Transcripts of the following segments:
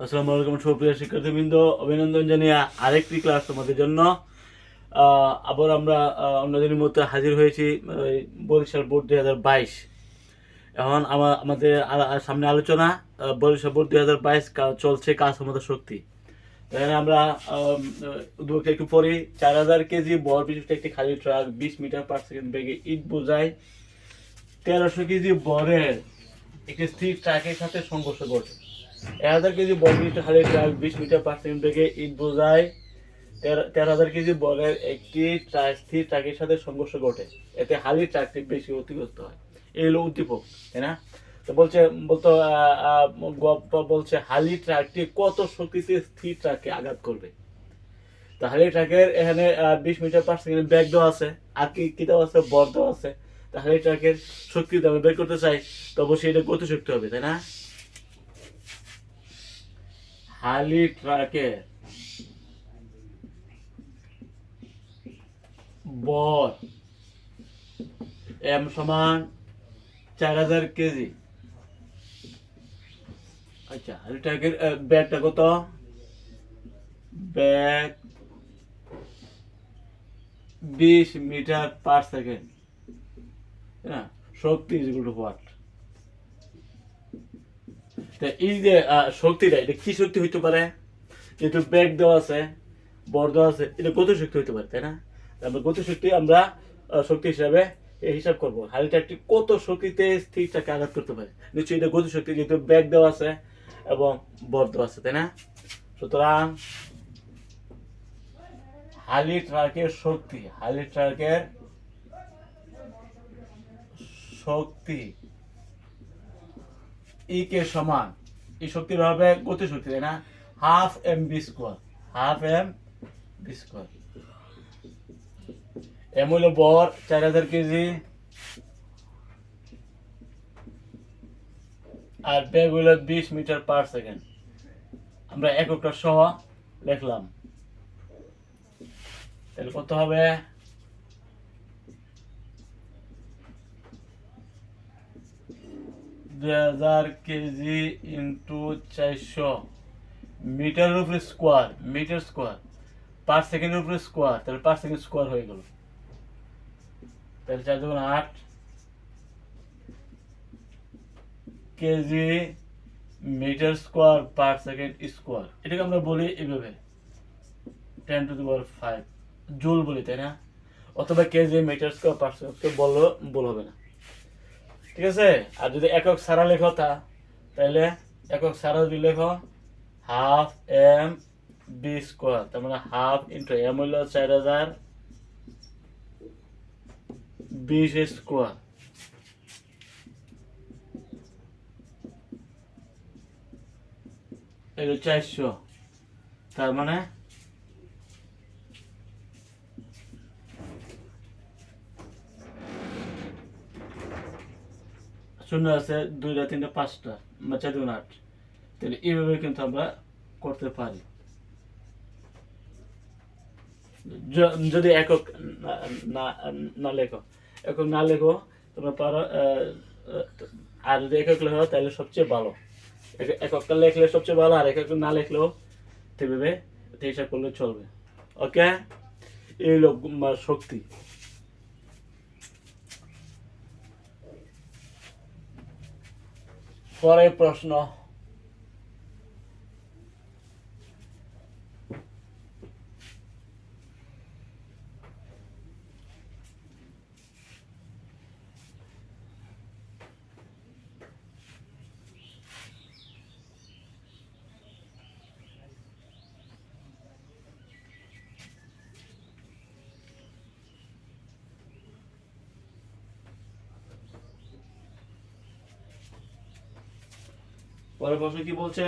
আসসালামু আলাইকুম সুপ্রিয় শিক্ষার্থীবৃন্দ অভিনন্দন জানিয়ে আরেকটি ক্লাস তোমাদের জন্য। আবার আমরা অন্যদিনের মধ্যে হাজির হয়েছি বরিশাল বোর্ড দুই হাজার বাইশ। এখন আমাদের সামনে আলোচনা বরিশাল বোর্ড দুই হাজার বাইশ চলছে কাজ ক্ষমতা শক্তি। এখানে আমরা আম, উদ্যোগটা একটু পরে চার হাজার কেজি বর বিশিষ্ট একটি খালি ট্রাক বিশ মিটার পার সেকেন্ড বেগে ইট বোঝায়। তেরোশো কেজি বরের একটি স্থির ট্রাকের সাথে সংঘর্ষ ঘটে। এক হাজার কেজি বল বিশিষ্ট খালি ট্রাক বিশ মিটার পার সেকেন্ড বেগে ইট বোঝায়। তেরো- হাজার কেজি বলের একটি স্থির ট্রাকের সাথে সংঘর্ষ ঘটে। এতে হালি ট্রাকটি বেশি ক্ষতিগ্রস্ত হয়। এই হলো উদ্দীপক, তাই না? তো বলছে, বলতো বলছে, হালি ট্রাকটি কত শক্তিতে স্থির ট্রাককে আঘাত করবে? তো হালি ট্রাকের এখানে বিশ মিটার পার সেকেন্ড ব্যাগ দেওয়া আছে। আর কি কি দেওয়া আছে? বর দেওয়া আছে। তো হালি ট্রাকের শক্তি আমি বের করতে চাই তো অবশ্যই এটা গতি শক্তি হবে, তাই না? হালি ট্রাকের বর এম সমান চার হাজার কেজি। আচ্ছা হালি ট্রাকের ব্যাগটা কত? ব্যাগ বিশ মিটার পার সেকেন্ড। হ্যাঁ শক্তি ইজ টু হোয়াট। তা এই যে শক্তিটা, এটা কি শক্তি হইতে পারে? যেহেতু ব্যাগ দেওয়া আছে বর দেওয়া আছে, এটা গতি শক্তি হইতে পারে, তাই না? আমরা গতি শক্তি আমরা শক্তি হিসাবে হিসাব করব। হালিটা একটি, কত শক্তিতে স্থিরটাকে আঘাত করতে পারে? নিশ্চয়ই এটা গতি শক্তি, যেহেতু ব্যাগ দেওয়া আছে এবং বর দেওয়া আছে, তাই না? সুতরাং হালি ট্রাকের শক্তি হালি ট্রাকের শক্তি কে সমান। এই শক্তির হবে গতি শক্তি তাই না? Half M V square half M V square M হলো বর, চার হাজার কেজি। আর ব্যাগ হলো বিশ মিটার পার সেকেন্ড। আমরা এককটা সহ লিখলাম। তাহলে কত হবে? দুই হাজার কেজি ইন্টু চারশো মিটারের উপরে স্কোয়ার মিটার স্কোয়ার পার সেকেন্ডের উপরে স্কোয়ার তাহলে পার সেকেন্ড স্কোয়ার হয়ে গেল। তাহলে চার দুগুণ আট kg metre square per second square এটাকে আমরা বলি এইভাবে ten to the five joule বলি, তাই না? অথবা kg metre square per second বলল বল হবে না। ঠিক আছে? আর যদি একক সারা লেখো তা তাহলে একক সারা যদি লেখো হাফ এম বি স্কোয়ার তার মানে হাফ ইন্টু এম হইল চার হাজার বিশ স্কোয়ার এগুলো চারশো। তার মানে শূন্য আছে দুইটা তিনটা পাঁচটা চার দুগুণ আট। তাহলে এইভাবে কিন্তু আমরা করতে পারি। যদি একক না- লেখো, একক না লেখো, তোমরা পারো আর যদি একক লেখো, তাহলে সবচেয়ে ভালো। এক- এককটা লেখলে সবচেয়ে ভালো, আর একক না লেখলেও সেভাবে হিসাব করলে চলবে। ওকে? এই হলো শক্তি। পরের প্রশ্ন। পরের প্রশ্ন কি বলছে?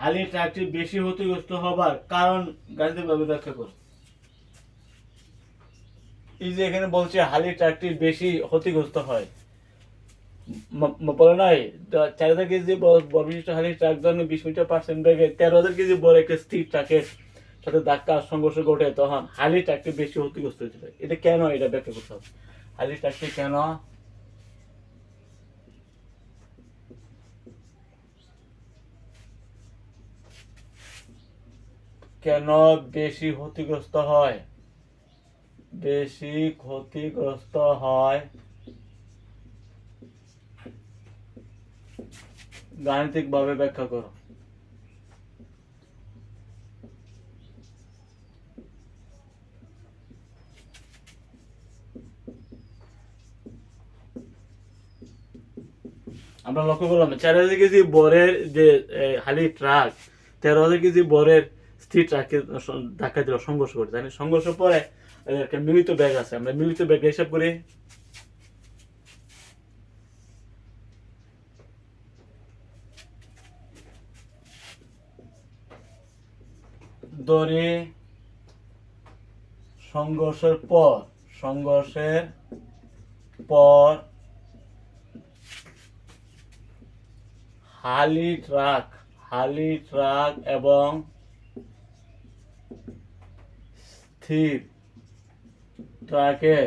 হালি ট্রাকটি বেশি ক্ষতিগ্রস্ত হবার কারণ গাণিতিকভাবে ব্যাখ্যা করো। এই যে এখানে বলছে হালি ট্রাকটি বেশি ক্ষতিগ্রস্ত হয়। বলে চার হাজার কেজি হালি ট্রাক বিশ মিটার তেরো হাজার কেজি বড় একটা স্থির ট্রাকের সাথে ধাক্কা সংঘর্ষ ঘটে, তখন হালি ট্রাকটি বেশি ক্ষতিগ্রস্ত হয়েছিল। এটা কেন এটা ব্যাখ্যা করতে হবে? হালি ট্রাকটি কেন কেন বেশি ক্ষতিগ্রস্ত হয়? বেশি ক্ষতিগ্রস্ত হয়। গাণিতিকভাবে ব্যাখ্যা করো। আমরা লক্ষ্য করলাম চার হাজার কেজি বরের যে হালি ট্রাক, তেরো হাজার কেজি বরের স্থির ট্রাককে স- ধাক্কা দিল, সংঘর্ষ করে। তাই পরে একটা মিলিত ব্যাগ আছে। আমরা মিলিত ব্যাগ হিসাব করি। দড়ি সংঘর্ষের পর সংঘর্ষের পর হালি ট্রাক হালি ট্রাক এবং স্থির ট্রাকের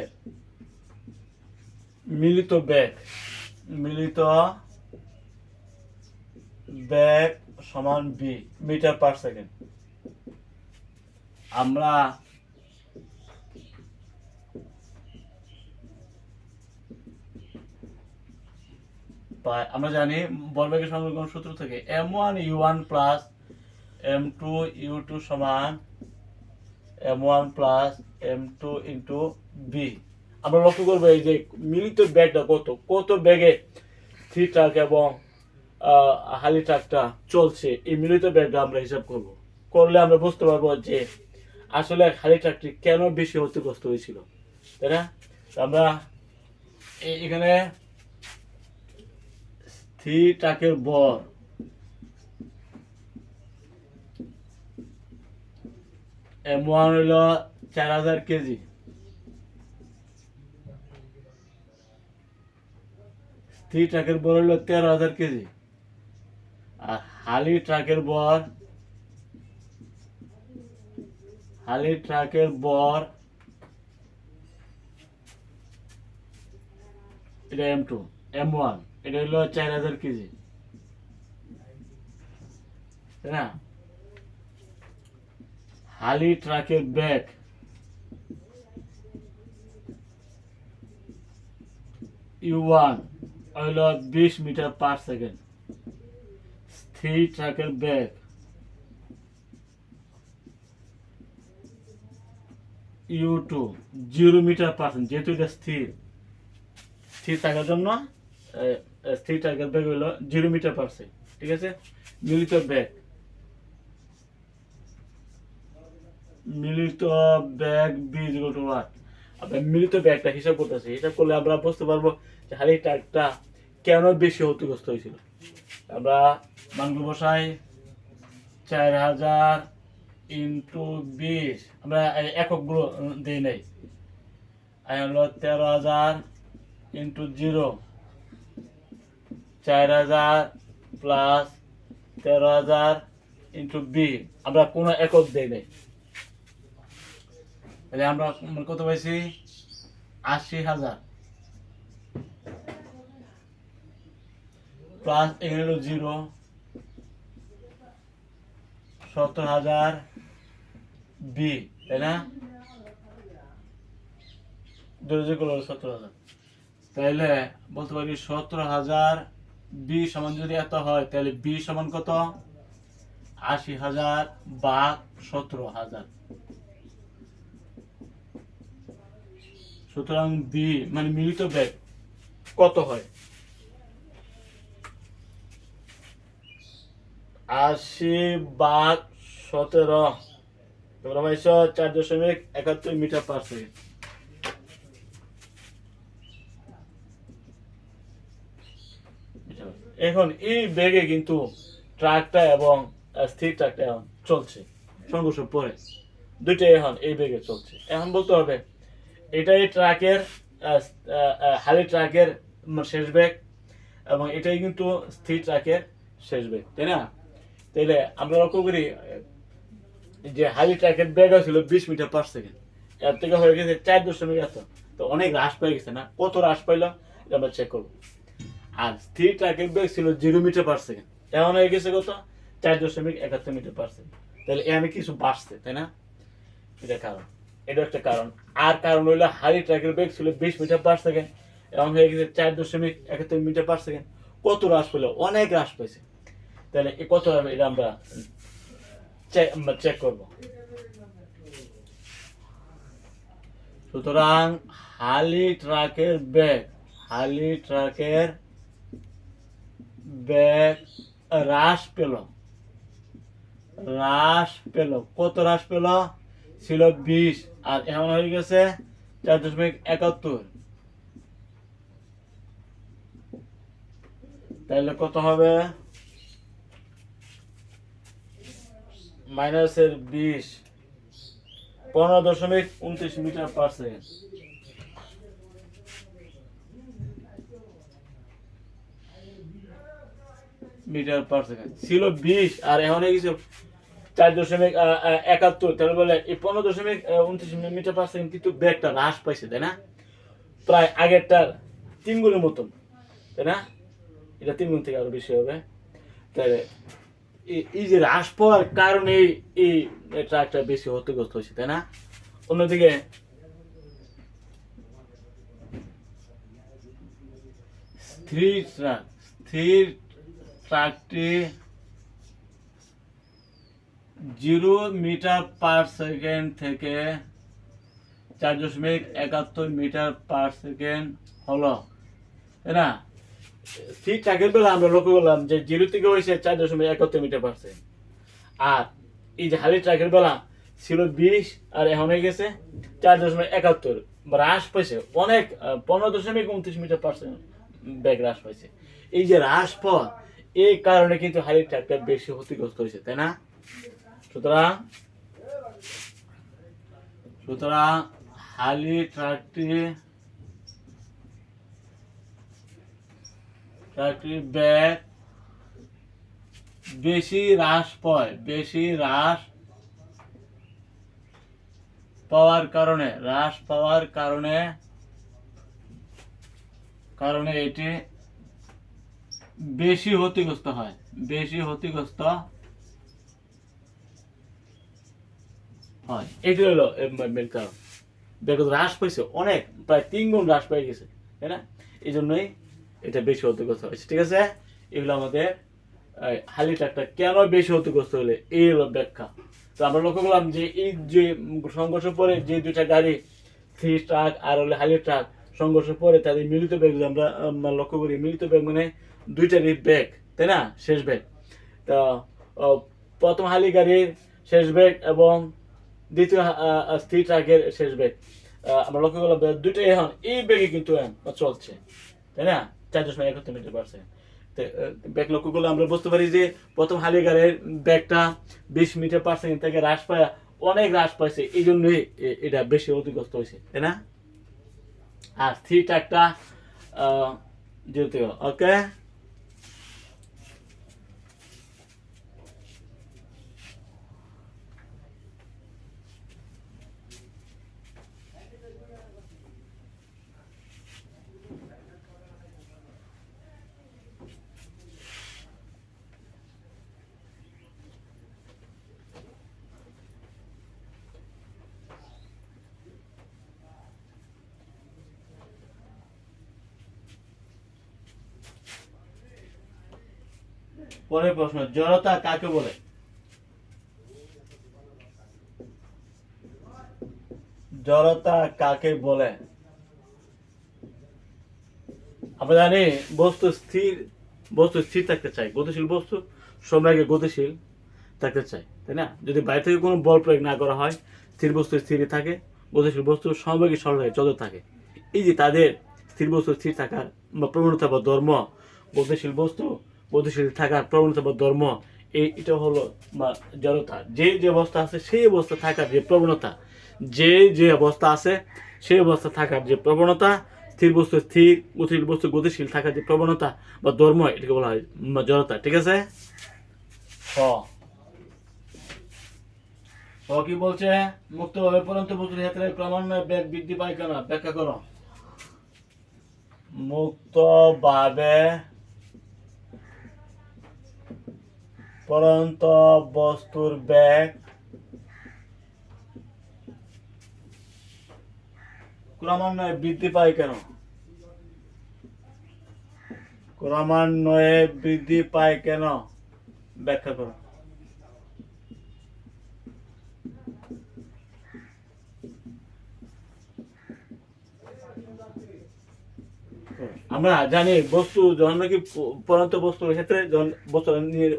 মিলিত ব্যাগ মিলিত ব্যাগ সমান বি মিটার পার সেকেন্ড। আমরা আমরা জানি বলবেগের সংরক্ষণ সূত্র থেকে M one U one plus M two U two সমান M one plus M two into V আমরা লক্ষ্য করব এই যে মিলিত ব্যাগটা কত? কত ব্যাগে থ্রি ট্রাক এবং হালি ট্রাকটা চলছে? এই মিলিত ব্যাগটা আমরা হিসাব করব। করলে আমরা বুঝতে পারব যে আসলে হালি ট্রাকটি কেন বেশি ক্ষতিগ্রস্ত হয়েছিল। তাই না? আমরা এখানে স্থির ট্রাকের বর এম ওয়ান হইল চার হাজার কেজি। স্থির ট্রাকের বর হইল তেরো হাজার কেজি। আর হালি ট্রাকের বর হালি ট্রাকের বর এটা এম টু, এম ওয়ান, এটা হলো চার হাজার কেজি। না? হালি ট্রাকের ব্যাগ। ইউ ওয়ান হইল বিশ মিটার পার সেকেন্ড। স্থির ট্রাকের bag. U two, zero metre percent যেহেতু এটা স্থির। স্থির থাকার জন্য স্থির টার্গেট ব্যাগ হলো জিরো মিটার পার ঠিক আছে? মিলিত ব্যাগ। মিলিত ব্যাগ বি জিরো টু ওয়াট আমরা মিলিত ব্যাগটা হিসাব করতেছি, হিসাব করলে আমরা বুঝতে পারব যে হালি ট্রাকটা কেন বেশি ক্ষতিগ্রস্ত হয়েছিল। আমরা মানগুলো বসাই, চার হাজার ইন্টু বিশ। আমরা এককগুলো দিই নাই। হলো তেরো হাজার ইন্টু জিরো। চার হাজার প্লাস তেরো হাজার ইন্টু বি আমরা কোনো একক দেই নাই। তাহলে আমরা কত পাইছি? আশি হাজার। প্লাস এখানে হলো জিরো। সত্তর হাজার বি, তাই না? সত্তর হাজার। তাইলে বলতে পারি সতেরো হাজার বি সমান যদি এত হয়, তাহলে বি সমান কত? আশি হাজার বা সতেরো হাজার। সুতরাং বি মানে মিলিত ব্যাগ, কত হয়? আশি বাঘ সতেরো। তোমরা চার দশমিক একাত্তর মিটার পার সেকেন্ড। এখন এই বেগে কিন্তু ট্রাকটা এবং স্থির ট্রাকটা এখন চলছে। সংঘর্ষ পরে। দুইটাই এখন এই বেগে চলছে। এখন বলতে হবে এটাই ট্রাকের হালি ট্রাকের শেষ ব্যাগ এবং এটাই কিন্তু স্থির ট্রাকের শেষ ব্যাগ তাই না? তাইলে আমরা লক্ষ্য করি, যে হালি ট্রাকের ব্যাগ ছিল বিশ মিটার পার সেকেন্ড এর থেকে হয়ে গেছে চার দশমিক এত। তো অনেক হ্রাস পেয়ে গেছে না? কত হ্রাস পাইলো আমরা চেক করব। আর স্থির ট্রাকের ব্যাগ ছিল জিরো মিটার পার সেকেন্ড এখন হয়ে গেছে কত? চার দশমিক একাত্তর মিটার পার সেকেন্ড তাহলে এখানে কিছু বাড়ছে তাই না? এটা কারণ। এটা একটা কারণ। আর কারণ হইল হাই ট্র্যাকের বেগ ছিল বিশ মিটার পার সেকেন্ড এবং হয়ে গেছে চার দশমিক একাত্তর মিটার পার সেকেন্ড কত হ্রাস অনেক হ্রাস পেয়েছে। তাহলে কত হবে এটা আমরা চেক সুতরাং হালি ট্রাকের ব্যাগ হালি ট্রাকের ব্যাগ হ্রাস পেল। হ্রাস পেল। কত হ্রাস পেল? ছিল বিশ, আর এমন হয়ে গেছে চার দশমিক একাত্তর। তাহলে কত হবে? মাইনাসের বিশ, পনেরো দশমিক উনত্রিশ metre per metre per second. ছিল বিশ, আর এখন গেছে চার দশমিক একাত্তর, তাহলে বলে এই পনেরো দশমিক উনত্রিশ মিটার পার সেকেন্ড কিন্তু বেগটা হ্রাস পাইছে, তাই না? প্রায় আগেরটার তিন গুণের মতন, তাই না? এটা তিন গুণ থেকে আরও বেশি হবে। তাহলে এই- যে হ্রাস পাওয়ার কারণে এই ট্রাকটা বেশি ক্ষতিগ্রস্ত হয়েছে, তাই না? অন্যদিকে স্থির ট্রাক স্থির ট্রাকটি জিরো মিটার পার সেকেন্ড থেকে চার দশমিক একাত্তর মিটার পার সেকেন্ড হলো। তাই না? ঠিক ট্রাকের বেলা আমরা লক্ষ্য করলাম যে জিরো থেকে হয়েছে চার দশমিক একাত্তর মিটার পার সেকেন্ড। আর এই যে হালি ট্রাকের বেলা, ছিল বিশ আর এখন হয়ে গেছে চার দশমিক একাত্তর। হ্রাস পাইছে। অনেক পনেরো দশমিক উনত্রিশ মিটার পার্সেন্ট ব্যাগ হ্রাস পাইছে। এই যে হ্রাস পাওয়া এই কারণে কিন্তু হালি ট্রাকটা বেশি ক্ষতিগ্রস্ত হয়েছে, তাই না? সুতরাং সুতরাং হালি ট্রাকটি ব্যাগ, বেশি হ্রাস পায়, বেশি হ্রাস পাওয়ার কারণে, হ্রাস পাওয়ার কারণে কারণে এটি বেশি ক্ষতিগ্রস্ত হয়, বেশি ক্ষতিগ্রস্ত হয়। এটি হলো মেন কারণ। বেগত হ্রাস পাইছে অনেক, প্রায় তিন গুণ হ্রাস পেয়ে গেছে, তাই না? এই জন্যই এটা বেশি ক্ষতিগ্রস্ত হয়েছে, ঠিক আছে? এগুলো আমাদের হালি ট্রাকটা কেন বেশি ক্ষতিগ্রস্ত হলে, এই হলো ব্যাখ্যা। তো আমরা লক্ষ্য করলাম যে, এই যে সংঘর্ষের পরে যে দুইটা গাড়ি, থ্রি ট্রাক আর হলো হালি ট্রাক, সংঘর্ষের পরে তাদের মিলিত ব্যাগ আমরা লক্ষ্য করি, মিলিত ব্যাগ মানে দুইটারই ব্যাগ, তাই না? শেষ ব্যাগ। তো প্রথম হালি গাড়ির শেষ ব্যাগ এবং দ্বিতীয় স্থির ট্রাকের শেষ ব্যাগ আমরা লক্ষ্য করলাম দুইটাই এখন এই ব্যাগে কিন্তু চলছে। তাই না? চার দশমিক একাত্তর মিটার পারছে ব্যাগ লক্ষ্য করলে আমরা বুঝতে পারি যে প্রথম হালি গাড়ির ব্যাগটা বিশ মিটার পার সেকেন্ড থেকে হ্রাস পায়, অনেক হ্রাস পাইছে। এই জন্যই এটা বেশি ক্ষতিগ্রস্ত হয়েছে। তাই না? আর স্থির ট্রাকটা যেতে ওকে? পরের প্রশ্ন, জড়তা কাকে বলে? জড়তা কাকে বলে? আমরা জানি বস্তু স্থির বস্তু স্থির থাকতে চাই, গতিশীল বস্তু সময়কে গতিশীল থাকতে চাই, তাই না? যদি বাইরে থেকে কোনো বল প্রয়োগ না করা হয়, স্থির বস্তু স্থিরই থাকে, গতিশীল বস্তু সময়কে সরল হয়ে চলতে থাকে। এই যে তাদের স্থির বস্তু স্থির থাকার বা প্রবণতা বা ধর্ম, গতিশীল বস্তু গতিশীল থাকার প্রবণতা বা ধর্ম এই এটা হলো বা জড়তা। যে যে অবস্থা আছে, সেই অবস্থা থাকার যে প্রবণতা, যে যে অবস্থা আছে, সেই অবস্থা থাকার যে প্রবণতা, স্থির বস্তু, স্থির, গতিশীল বস্তু, গতিশীল থাকার যে প্রবণতা বা ধর্ম, এটাকে বলা হয় জড়তা। ঠিক আছে? কি বলছে? মুক্তভাবে পরন্ত বস্তুর ক্ষেত্রে ক্রমান্বয়ে বেগ বৃদ্ধি পায় কেন? ব্যাখ্যা করো। মুক্তভাবে পরন্ত বস্তুর ব্যাগ। ক্রমান্বয়ে বৃদ্ধি পায় কেন? ক্রমান্বয়ে বৃদ্ধি পায় কেন? ব্যাখ্যা করো। আমরা জানি বস্তু যখন নাকি পরন্ত বস্তুর ক্ষেত্রে যখন বস্তু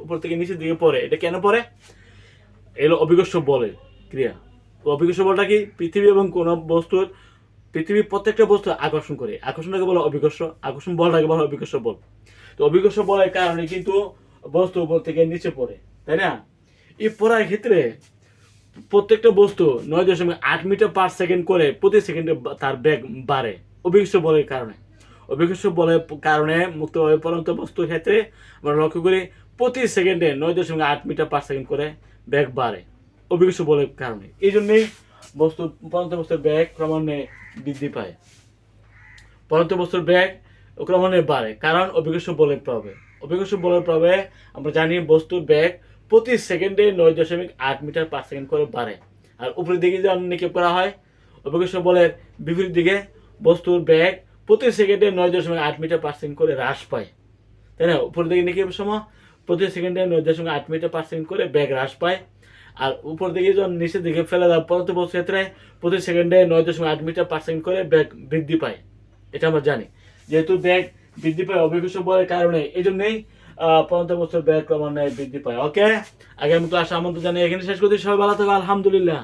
উপর থেকে নিচের দিকে পড়ে, এটা কেন পড়ে? এগুলো অভিকর্ষ বলে ক্রিয়া। অভিকর্ষ বলটা কি? পৃথিবী এবং কোন বস্তুর, পৃথিবীর প্রত্যেকটা বস্তু আকর্ষণ করে। আকর্ষণটাকে বলা অভিকর্ষ, আকর্ষণ বলটাকে বলা অভিকর্ষ বল। তো অভিকর্ষ বলের কারণে কিন্তু বস্তু উপর থেকে নিচে পড়ে, তাই না? এই পড়ার ক্ষেত্রে প্রত্যেকটা বস্তু নয় দশমিক আট মিটার পার সেকেন্ড করে প্রতি সেকেন্ডে তার বেগ বাড়ে অভিকর্ষ বলের কারণে। অভিকর্ষ বলের কারণে মুক্তভাবে পরন্ত বস্তুর ক্ষেত্রে আমরা লক্ষ্য করি প্রতি সেকেন্ডে নয় দশমিক আট মিটার পার সেকেন্ড করে বেগ বাড়ে অভিজ্ঞ বলের কারণে। এই জন্যেই বস্তু পরন্ত বস্তুর ব্যাগ ক্রমান্বয়ে বৃদ্ধি পায়। পরন্ত বস্তুর বেগ ক্রমান্বয়ে বাড়ে কারণ অভিজ্ঞ বলের প্রভাবে। অভিজ্ঞ বলের প্রভাবে আমরা জানি বস্তুর বেগ প্রতি সেকেন্ডে নয় দশমিক আট মিটার পার সেকেন্ড করে বাড়ে। আর উপরের দিকে যখন নিক্ষেপ করা হয় অভিজ্ঞ বলের বিপরীত দিকে বস্তুর বেগ প্রতি সেকেন্ডে নয় দশমিক আট মিটার পার সেকেন্ড করে হ্রাস পায়। তাই না? উপরের দিকে নিক্ষেপের সময়? প্রতি সেকেন্ডে নয় দশমিক আট মিটার পার সেকেন্ড করে বেগ হ্রাস পায়। আর উপর দিকে যখন নিচের দিকে ফেলে দেওয়া পরন্ত বস্তুর ক্ষেত্রে প্রতি সেকেন্ডে নয় দশমিক আট মিটার পার সেকেন্ড করে বেগ বৃদ্ধি পায়। এটা আমরা জানি। যেহেতু ব্যাগ বৃদ্ধি পায় অভিকর্ষ বলের কারণে এই জন্যই পরন্ত বছর ব্যাগ ক্রমান্বয়ে বৃদ্ধি পায়। ওকে আগামী ক্লাস আমন্ত্রণ জানিয়ে এখানে শেষ করতে সবাই ভালো থাকো। আলহামদুলিল্লাহ।